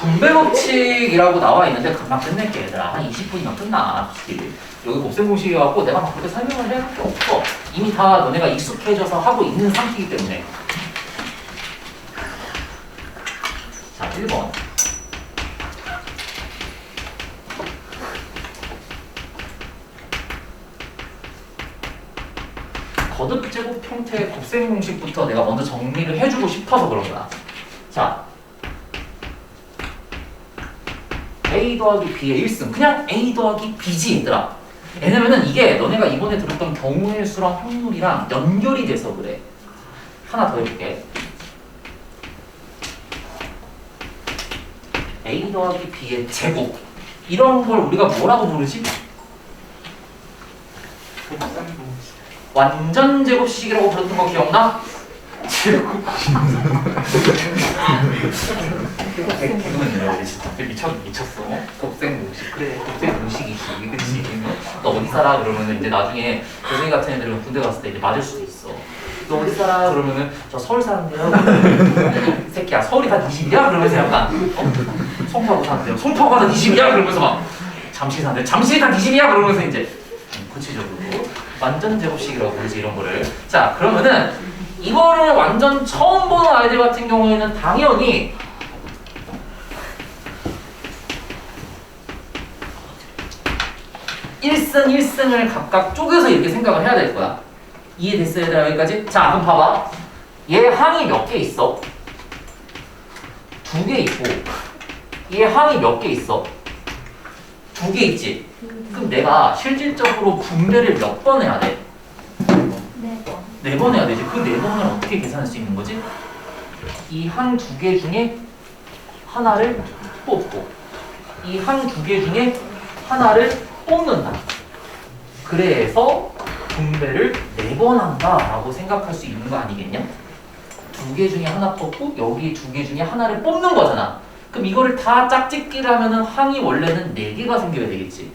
분배 법칙이라고 나와 있는데 금방 끝낼게 얘들아. 한 20분이면 끝나. 솔직히. 여기 곱셈 공식이어갖고 내가 막 그렇게 설명을 해야 할게 없어. 이미 다 너네가 익숙해져서 하고 있는 상태이기 때문에. 자 1번. 거듭 제곱 형태의 곱셈 공식부터 내가 먼저 정리를 해주고 싶어서 그런 거야. 자 A 더하기 B의 1승. 그냥 A 더하기 B지 얘들아. 왜냐면은 이게 너네가 이번에 들었던 경우의 수랑 확률이랑 연결이 돼서 그래. 하나 더 해볼게. A 더하기 B의 제곱. 이런 걸 우리가 뭐라고 부르지? 완전 제곱식이라고 불렀던 거 기억나? 제곱 진짜 미쳤 미쳤어. 곱셈 공식 그래 곱셈 공식이지 그치? 너 어디 살아 그러면은 이제 나중에 교수님 같은 애들은 군대 갔을 때 이제 맞을 수도 있어. 너 어디 살아 그러면은 저 서울 사는데요. 이 새끼야 서울이 한 20이야 그러면서 약간 어? 송파구 사는데요. 송파구가 한 20이야 그러면서 막 잠실 사는데 잠실이 한 20이야 그러면서 이제 음, 구체적으로 완전 제곱식이라고 부르지 이런 거를. 자 그러면은 이거를 완전 처음 보는 아이들 같은 경우에는 당연히 일승일승을 각각 쪼개서 이렇게 생각을 해야 될 거야. 이해됐어요, 얘들아, 여기까지? 자, 그럼 봐봐. 얘 항이 몇 개 있어? 두 개 있고, 얘 항이 몇 개 있어? 두 개 있지? 그럼 내가 실질적으로 분배를 몇 번 해야 돼? 네 번. 네번 해야 되지. 그 네 번을 어떻게 계산할 수 있는 거지? 이 항 두 개 중에 하나를 뽑고 이 항 두 개 중에 하나를 뽑는다. 그래서 분배를 네 번 한다라고 생각할 수 있는 거 아니겠냐? 두 개 중에 하나 뽑고 여기 두 개 중에 하나를 뽑는 거잖아. 그럼 이거를 다 짝짓기를 하면은 항이 원래는 네 개가 생겨야 되겠지.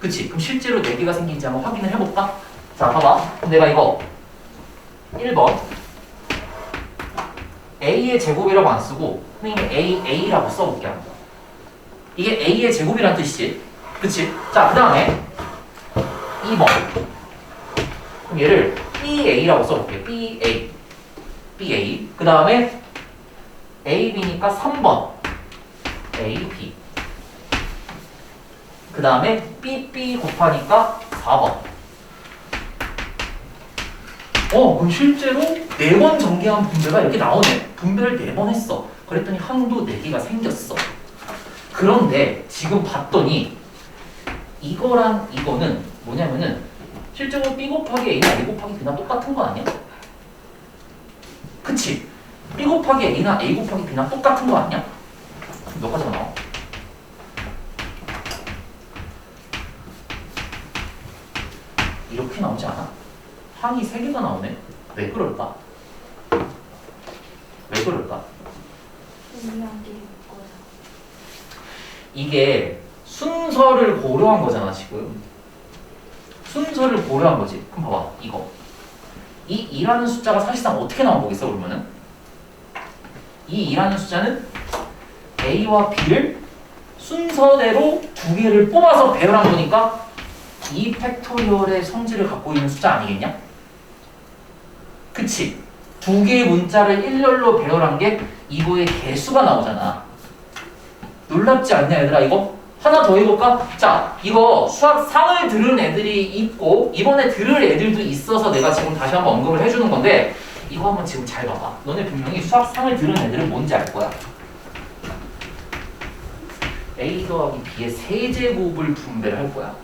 그치? 그럼 실제로 네 개가 생긴지 한번 확인을 해볼까? 자, 봐봐. 내가 이거 1번 A의 제곱이라고 안 쓰고 선생님이 A, A라고 써볼게 한번 이게 A의 제곱이란 뜻이지 그치? 자 그 다음에 2번 그럼 얘를 BA라고 써볼게 BA BA 그 다음에 AB니까 3번 AB 그 다음에 BB 곱하니까 4번 어, 그럼 실제로 네번 전개한 분배가 이렇게 나오네. 분배를 네번 했어. 그랬더니 항도 네 개가 생겼어. 그런데 지금 봤더니 이거랑 이거는 뭐냐면은 실제로 B 곱하기 A나 A 곱하기 B나 똑같은 거 아니야? 그치? B 곱하기 A나 A 곱하기 B나 똑같은 거 아니야? 몇 가지가 나와? 이렇게 나오지 않아? 항이 세 개가 나오네. 왜 그럴까? 왜 그럴까? 이게 순서를 고려한 거잖아 지금. 순서를 고려한 거지. 그럼 봐봐 이거. 이 2라는 숫자가 사실상 어떻게 나온 거겠어 그러면은? 이 2라는 숫자는 A와 B를 순서대로 두 개를 뽑아서 배열한 거니까 이 팩토리얼의 성질을 갖고 있는 숫자 아니겠냐? 그치? 두 개의 문자를 일렬로 배열한 게 이거의 개수가 나오잖아. 놀랍지 않냐 얘들아 이거? 하나 더 해볼까? 자 이거 수학 상을 들은 애들이 있고 이번에 들을 애들도 있어서 내가 지금 다시 한번 언급을 해주는 건데 이거 한번 지금 잘 봐봐. 너네 분명히 수학 상을 들은 애들은 뭔지 알 거야. A 더하기 B의 세제곱을 분배를 할 거야.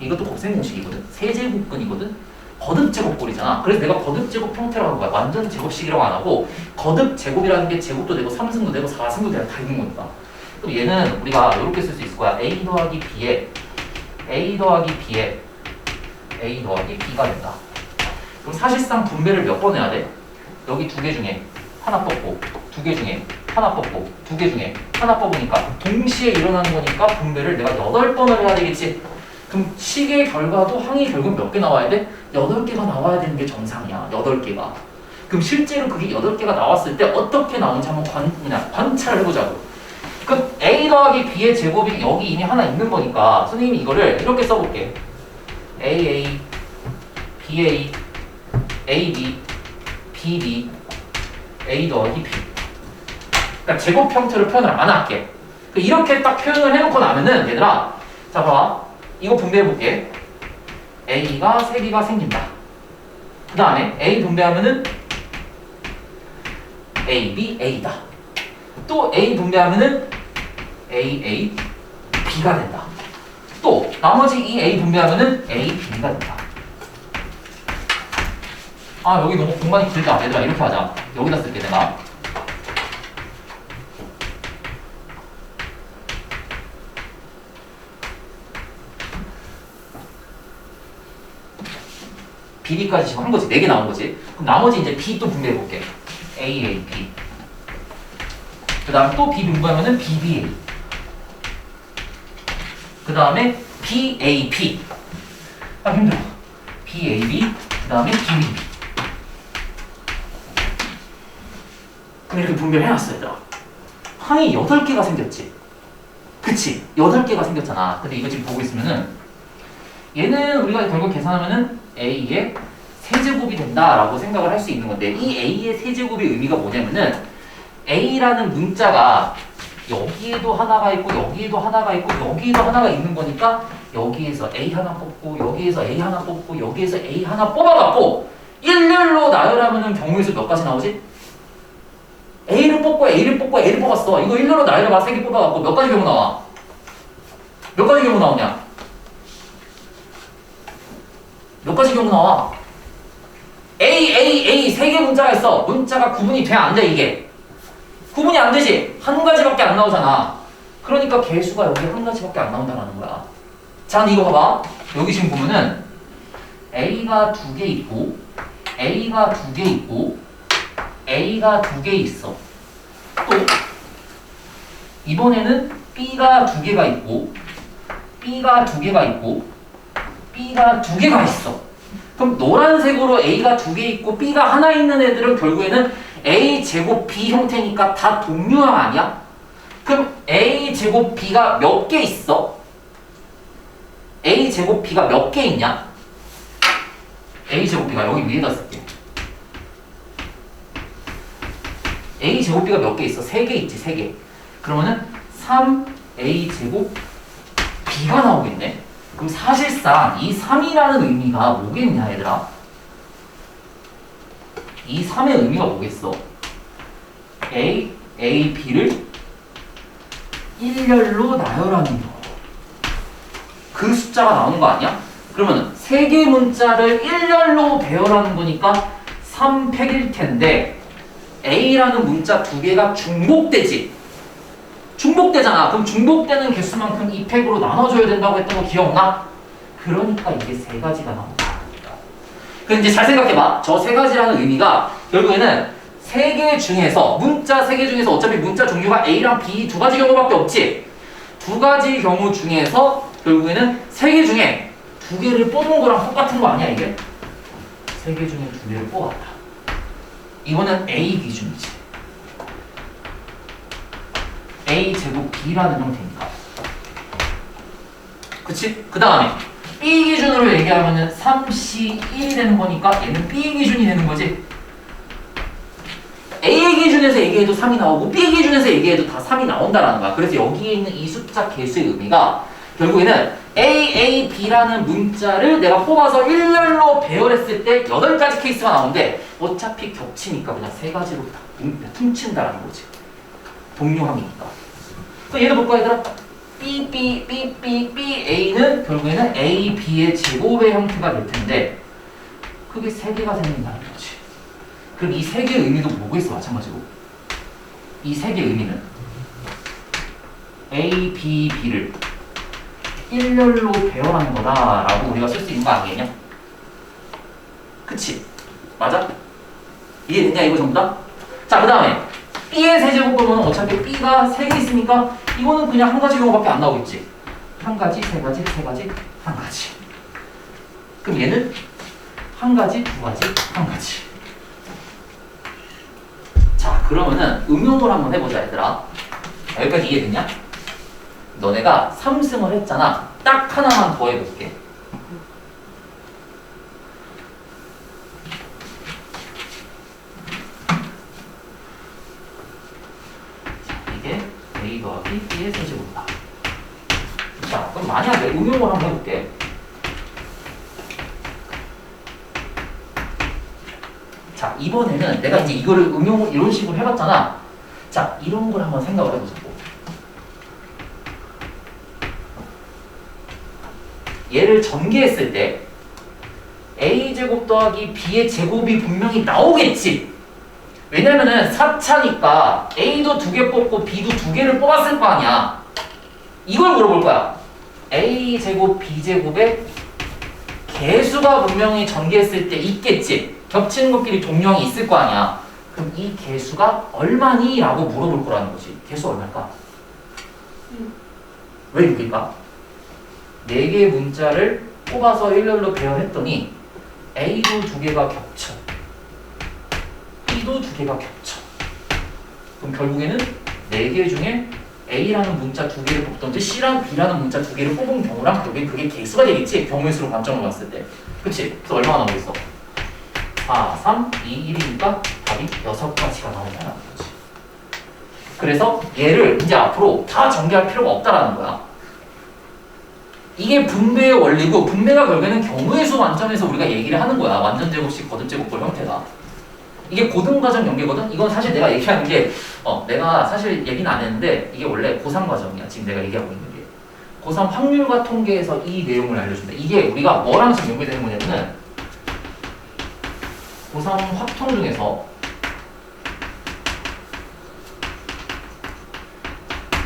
이것도 곱셈 공식이거든. 세제곱근이거든. 거듭 제곱꼴이잖아. 그래서 내가 거듭 제곱 형태라고 하는 거야. 완전 제곱식이라고 안 하고 거듭 제곱이라는 게 제곱도 되고 3승도 되고 4승도 되고 다 있는 거니까 그럼 얘는 우리가 이렇게 쓸 수 있을 거야. a 더하기 b에 a 더하기 b에 a 더하기 b가 된다. 그럼 사실상 분배를 몇 번 해야 돼? 여기 두 개 중에 하나 뽑고 두 개 중에 하나 뽑고 두 개 중에 하나 뽑으니까 동시에 일어나는 거니까 분배를 내가 여덟 번을 해야 되겠지. 그럼 식의 결과도 항의 결국 몇개 나와야 돼? 여덟 개가 나와야 되는 게 정상이야. 여덟 개가. 그럼 실제로 그게 여덟 개가 나왔을 때 어떻게 나오는지 한번 관, 그냥 관찰을 해보자고. 그 A 더하기 B의 제곱이 여기 이미 하나 있는 거니까 선생님이 이거를 이렇게 써볼게. AA, BA, AB, BB, A 더하기 B. 그러니까 제곱 형태로 표현을 안 할게. 그 이렇게 딱 표현을 해놓고 나면은 얘들아, 자 봐봐. 이거 분배해볼게. A가 3개가 생긴다. 그 다음에 A 분배하면은 A, B, A다. 또 A 분배하면은 A, A, B가 된다. 또 나머지 이 A 분배하면은 A, B가 된다. 아 여기 너무 공간이 길다. 얘들아 이렇게 하자. 여기다 쓸게 내가. BB까지 지금 한 거지. 4개 나온 거지. 그럼 나머지 이제 B 또 분배해 볼게. A, A, B. 그 다음 또 B 분배하면은 B, B, A. 그 다음에 B, A, B. 아, 힘들어. B, A, B. 그 다음에 B, B, B. 그럼 이렇게 얘들아. 항이 8개가 생겼지. 그치? 8개가 생겼잖아. 근데 이거 지금 보고 있으면은 얘는 우리가 결국 계산하면은 A의 세제곱이 된다라고 생각을 할 수 있는 건데 이 A의 세제곱의 의미가 뭐냐면은 A라는 문자가 여기에도 하나가 있고 여기에도 하나가 있고 여기에도 하나가 있는 거니까 여기에서 A 하나 뽑고 여기에서 A 하나 뽑고 여기에서 A 하나 뽑아갖고 일렬로 나열하면은 경우의 수 몇 가지 나오지? A를 뽑고 A를 뽑고 A를 뽑았어 이거 일렬로 나열해봐 세 개 뽑아갖고 몇 가지 경우 나와? 몇 가지 경우 나오냐? 몇 가지 경우 나와? A, A, A 세 개 문자가 있어. 문자가 구분이 돼, 안 돼, 이게? 구분이 안 되지? 한 가지밖에 안 나오잖아. 그러니까 개수가 여기 한 가지밖에 안 나온다는 거야. 자, 이거 봐봐. 여기 지금 보면은 A가 두 개 있고, A가 두 개 있고, A가 두 개 있어. 또, 이번에는 B가 두 개가 있고, B가 두 개가 있고, B가 두 개가 있어. 그럼 노란색으로 A가 두 개 있고 B가 하나 있는 애들은 결국에는 A 제곱 B 형태니까 다 동류항 아니야? 그럼 A 제곱 B가 몇 개 있어? A 제곱 B가 몇 개 있냐? A 제곱 B가 여기 위에다 쓸게. A 제곱 B가 몇 개 있어? 세 개 있지, 세 개. 그러면은 3A 제곱 B가 나오겠네? 그럼 사실상 이 3이라는 의미가 뭐겠냐 얘들아 이 3의 의미가 뭐겠어 A, A, B를 일렬로 나열하는 거. 그 숫자가 나오는 거 아니야? 그러면 세 개 문자를 일렬로 배열하는 거니까 3팩일 텐데 A라는 문자 두 개가 중복되지 중복되잖아. 그럼 중복되는 개수만큼 이 팩으로 나눠줘야 된다고 했던 거 기억나? 그러니까 이게 세 가지가 나온다. 이제 잘 생각해봐. 저 세 가지라는 의미가 결국에는 세 개 중에서 문자 세 개 중에서 어차피 문자 종류가 A랑 B 두 가지 경우밖에 없지. 두 가지 경우 중에서 결국에는 세 개 중에 두 개를 뽑은 거랑 똑같은 거 아니야 이게? 세 개 중에 두 개를 뽑았다. 이거는 A 기준이지. A 제곱 B라는 형태니까. 그치? 그 다음에 B 기준으로 얘기하면은 3C 1이 되는 거니까 얘는 B 기준이 되는 거지. A 기준에서 얘기해도 3이 나오고 B 기준에서 얘기해도 다 3이 나온다라는 거야. 그래서 여기에 있는 이 숫자 개수의 의미가 결국에는 A, A, B라는 문자를 내가 뽑아서 일렬로 배열했을 때 8가지 케이스가 나오는데 어차피 겹치니까 그냥 세 가지로 다 퉁친다라는 거지. 동료함이니까. 얘도 볼까 얘들아? B, B, B, B, B, A는 결국에는 A, B의 제곱의 형태가 될 텐데 그게 세 개가 생긴다는 거지. 그럼 이 세 개의 의미도 뭐겠어 마찬가지로. 이 세 개의 의미는 A, B, B를 일렬로 배열하는 거다라고 우리가 쓸 수 있는 거 아니겠냐? 그치? 맞아? 이해됐냐 이거 전부 다? 자 그 다음에 B의 세제곱 보면 어차피 B가 세개 있으니까 이거는 그냥 한 가지 경우밖에 안 나오겠지. 한 가지, 세 가지, 세 가지, 한 가지. 그럼 얘는 한 가지, 두 가지, 한 가지. 자, 그러면은 응용을 한번 해보자, 얘들아. 여기까지 이해됐냐? 너네가 3승을 했잖아. 딱 하나만 더 해볼게. 자, 이게 A 더하기 B의 세제곱이다. 자, 그럼 만약에 응용을 한번 해볼게. 자, 이번에는 내가 이제 이거를 응용을 이런 식으로 해봤잖아. 자, 이런 걸 한번 생각을 해보자고. 얘를 전개했을 때 a제곱 더하기 b의 제곱이 분명히 나오겠지. 왜냐면은 4차니까 a도 두 개 뽑고 b도 두 개를 뽑았을 거 아니야. 이걸 물어볼 거야. a제곱 b제곱의 개수가 분명히 전개했을 때 있겠지. 겹치는 것끼리 동령이 있을 거 아니야. 그럼 이 개수가 얼마니? 라고 물어볼 거라는 거지. 개수 얼마일까? 왜 6일까? 4개의 문자를 뽑아서 일렬로 배열했더니 A도 두 개가 겹쳐. B도 두 개가 겹쳐. 그럼 결국에는 4개 중에 A라는 문자 두 개를 뽑던지 C랑 B라는 문자 두 개를 뽑은 경우랑 그게 개수가 되겠지. 경우의 수로 관점을 봤을 때. 그치? 그래서 얼마나 나오고 있어? 4, 3, 2, 1이니까 답이 6가지가 나온다는 거지. 그래서 얘를 이제 앞으로 다 전개할 필요가 없다라는 거야. 이게 분배의 원리고 분배가 결국에는 경우의 수 관점에서 우리가 얘기를 하는 거야. 완전 제곱식 거듭 제곱볼 형태가. 이게 고등과정 연계거든. 이건 사실 내가 얘기하는 게 어, 내가 사실 얘기는 안 했는데 이게 원래 고3 과정이야. 지금 내가 얘기하고 있는 게. 고3 확률과 통계에서 이 내용을 알려준다. 이게 우리가 뭐랑 지금 연결되는 거냐면은 고3 확통 중에서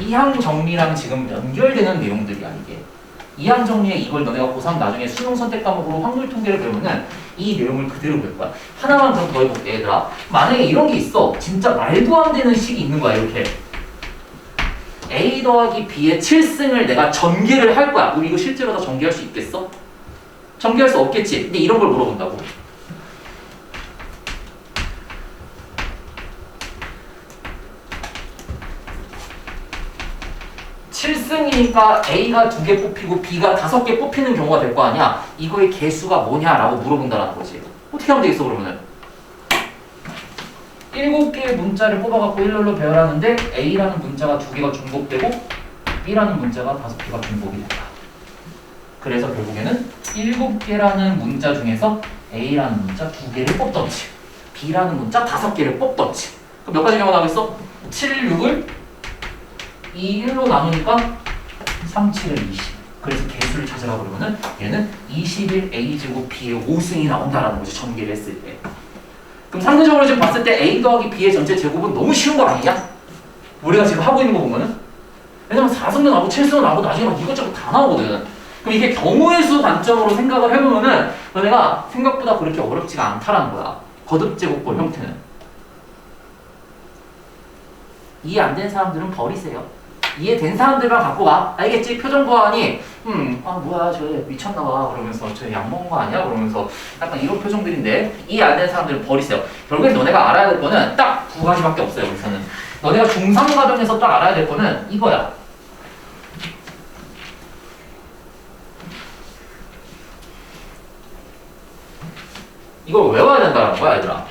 이항 정리랑 지금 연결되는 내용들이야 이게. 이항 정리에 이걸 너네가 고3 나중에 수능 선택 과목으로 확률 통계를 배우면은 이 내용을 그대로 배울 거야. 하나만 더 더 해볼게 얘들아. 만약에 이런 게 있어. 진짜 말도 안 되는 식이 있는 거야 이렇게. A 더하기 B의 7승을 내가 전개를 할 거야. 우리 이거 실제로 다 전개할 수 있겠어? 전개할 수 없겠지. 근데 이런 걸 물어본다고. 칠승이니까 A가 두 개 뽑히고 B가 다섯 개 뽑히는 경우가 될 거 아니야. 이거의 개수가 뭐냐라고 물어본다는 거지. 어떻게 하면 되겠어 그러면은? 일곱 개의 문자를 뽑아갖고 일렬로 배열하는데 A라는 문자가 두 개가 중복되고 B라는 문자가 다섯 개가 중복이 된다. 그래서 결국에는 일곱 개라는 문자 중에서 A라는 문자 두 개를 뽑던지 B라는 문자 다섯 개를 뽑던지 그럼 몇 가지 경우가 나오겠어? 7, 6을 2, 1로 나누니까 3, 7을 20 그래서 개수를 찾아가 그러면은 얘는 21 A제곱 B의 5승이 나온다라는 거지 전개를 했을 때. 그럼 상대적으로 지금 봤을 때 A 더하기 B의 전체 제곱은 너무 쉬운 거 아니냐? 우리가 지금 하고 있는 거 보면은. 왜냐면 4승도 나오고 7승도 나오고 나중에 막 이것저것 다 나오거든. 그럼 이게 경우의 수 관점으로 생각을 해보면은 너네가 생각보다 그렇게 어렵지가 않다라는 거야. 거듭 제곱볼 형태는. 이해 안된 사람들은 버리세요 이해된 사람들만 갖고 와. 알겠지? 표정 보아하니 음 아 뭐야 저 미쳤나 봐. 그러면서 저 약 먹은 거 아니야? 그러면서 약간 이런 표정들인데 이해 안 되는 사람들은 버리세요. 결국엔 너네가 알아야 될 거는 딱 두 가지밖에 없어요 여기서는 너네가 중3 과정에서 딱 알아야 될 거는 이거야. 이걸 외워야 된다는 거야 얘들아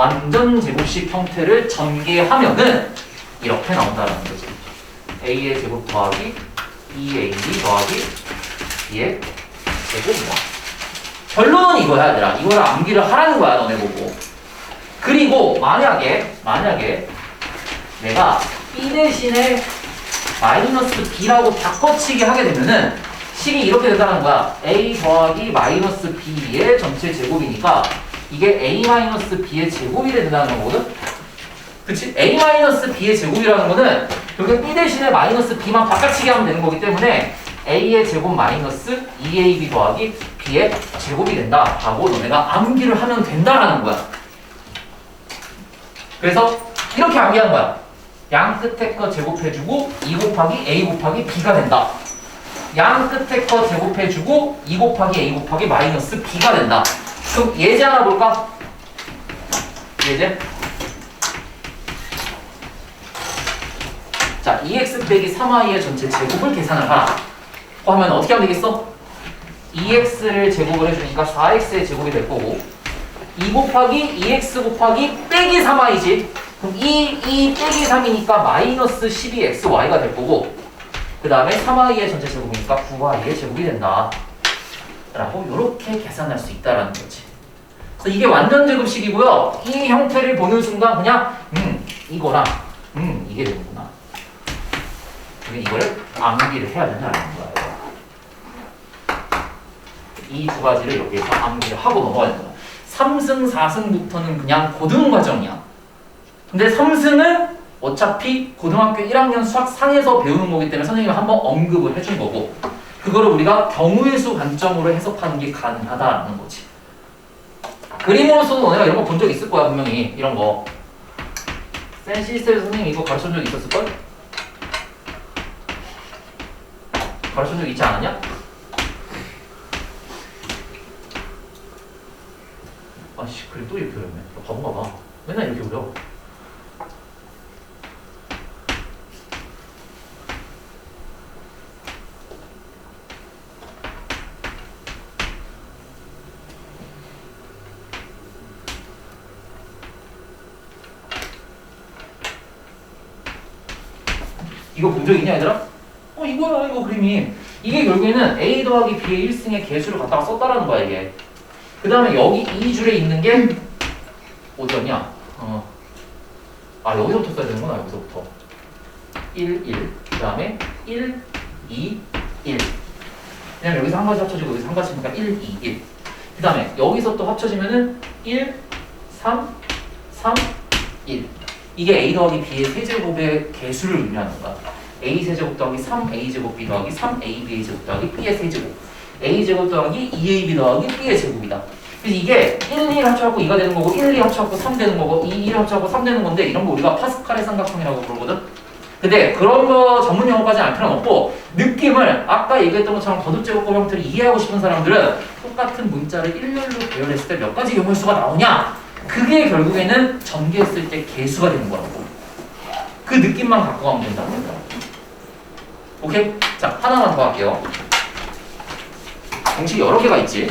완전 제곱식 형태를 전개하면은 이렇게 나온다는 거지. a의 제곱 더하기 2ab 더하기 b의 제곱이다. 결론은 이거야, 얘들아. 이거를 암기를 하라는 거야, 너네 보고. 그리고 만약에 만약에 내가 b 대신에 마이너스 b라고 바꿔치기 하게 되면은 식이 이렇게 된다는 거야. a 더하기 마이너스 b의 전체 제곱이니까 이게 a-b의 제곱이 된다는 거거든? 그치? a-b의 제곱이라는 거는 결국 b 대신에 마이너스 b만 바꿔치기 하면 되는 거기 때문에 a의 제곱 마이너스 2ab 더하기 b의 제곱이 된다 라고 너네가 암기를 하면 된다라는 거야 그래서 이렇게 암기하는 거야 양 끝에 거 제곱해주고 2 곱하기 a 곱하기 b가 된다 양 끝에 거 제곱해주고 2 곱하기 a 곱하기 마이너스 b가 된다 그럼 예제 하나 볼까? 예제? 자, 2x 빼기 3y의 전체 제곱을 계산을 하라. 그 하면 어떻게 하면 되겠어? 2x를 제곱을 해주니까 4x의 제곱이 될 거고 2 곱하기 2x 곱하기 빼기 3y지 그럼 2, 2 빼기 3이니까 마이너스 12xy가 될 거고 그 다음에 3y의 전체 제곱이니까 9y의 제곱이 된다 라고 이렇게 계산할 수 있다라는 거지 그래서 이게 완전 제곱식이고요. 이 형태를 보는 순간 그냥 음 이거랑 음 이게 되는구나. 이거를 암기를 해야 된다는 거예요. 이 두 가지를 여기에서 암기를 하고 넘어가야 된다. 3승 4승부터는 그냥 고등 과정이야. 근데 3승은 어차피 고등학교 1학년 수학 상에서 배우는 거기 때문에 선생님이 한번 언급을 해준 거고 그거를 우리가 경우의 수 관점으로 해석하는 게 가능하다라는 거지 그림으로서도 너네가 이런 거 본 적 있을 거야 분명히. 이런 거. 센 시스텔 선생님 이거 가르쳐 준 적 있었을 걸? 가르쳐 준 적 있지 않았냐? 아씨 그래 또 이렇게 어렵네. 나 바본가 봐. 맨날 이렇게 어려 이거 본 적 있냐 얘들아? 어 이거야 이거 그림이 이게 결국에는 A 더하기 B의 1승의 개수를 갖다가 썼다라는 거야 이게 그 다음에 여기 이 줄에 있는 게 어디였냐? 어. 아 여기서부터 써야 되는구나 여기서부터 1, 1, 그 다음에 1, 2, 1 왜냐면 여기서 한 가지 합쳐지고 여기서 한 가지 니까 1, 2, 1. 그 다음에 여기서 또 합쳐지면은 1, 3, 3, 1. 이게 a 더하기 b의 세제곱의 개수를 의미하는 거야. a 세제곱 더하기 3a 제곱 b 더하기 3ab 제곱 더하기 b의 세제곱. a 제곱 더하기 2ab 더하기 b의 제곱이다. 그래서 이게 1, 2 합쳐갖고 2가 되는 거고 1, 2 합쳐갖고 3 되는 거고 2, 1 합쳐갖고 3 되는 건데 이런 거 우리가 파스칼의 삼각형이라고 부르거든. 근데 그런 거 전문 용어까지 알 필요는 없고 느낌을 아까 얘기했던 것처럼 거듭제곱법 형태를 이해하고 싶은 사람들은 똑같은 문자를 일렬로 배열했을 때 몇 가지 경우의 수가 나오냐 그게 결국에는 전개했을 때 개수가 되는 거라고. 그 느낌만 갖고 가면 거야 오케이? 자 하나만 더 할게요. 공식 여러 개가 있지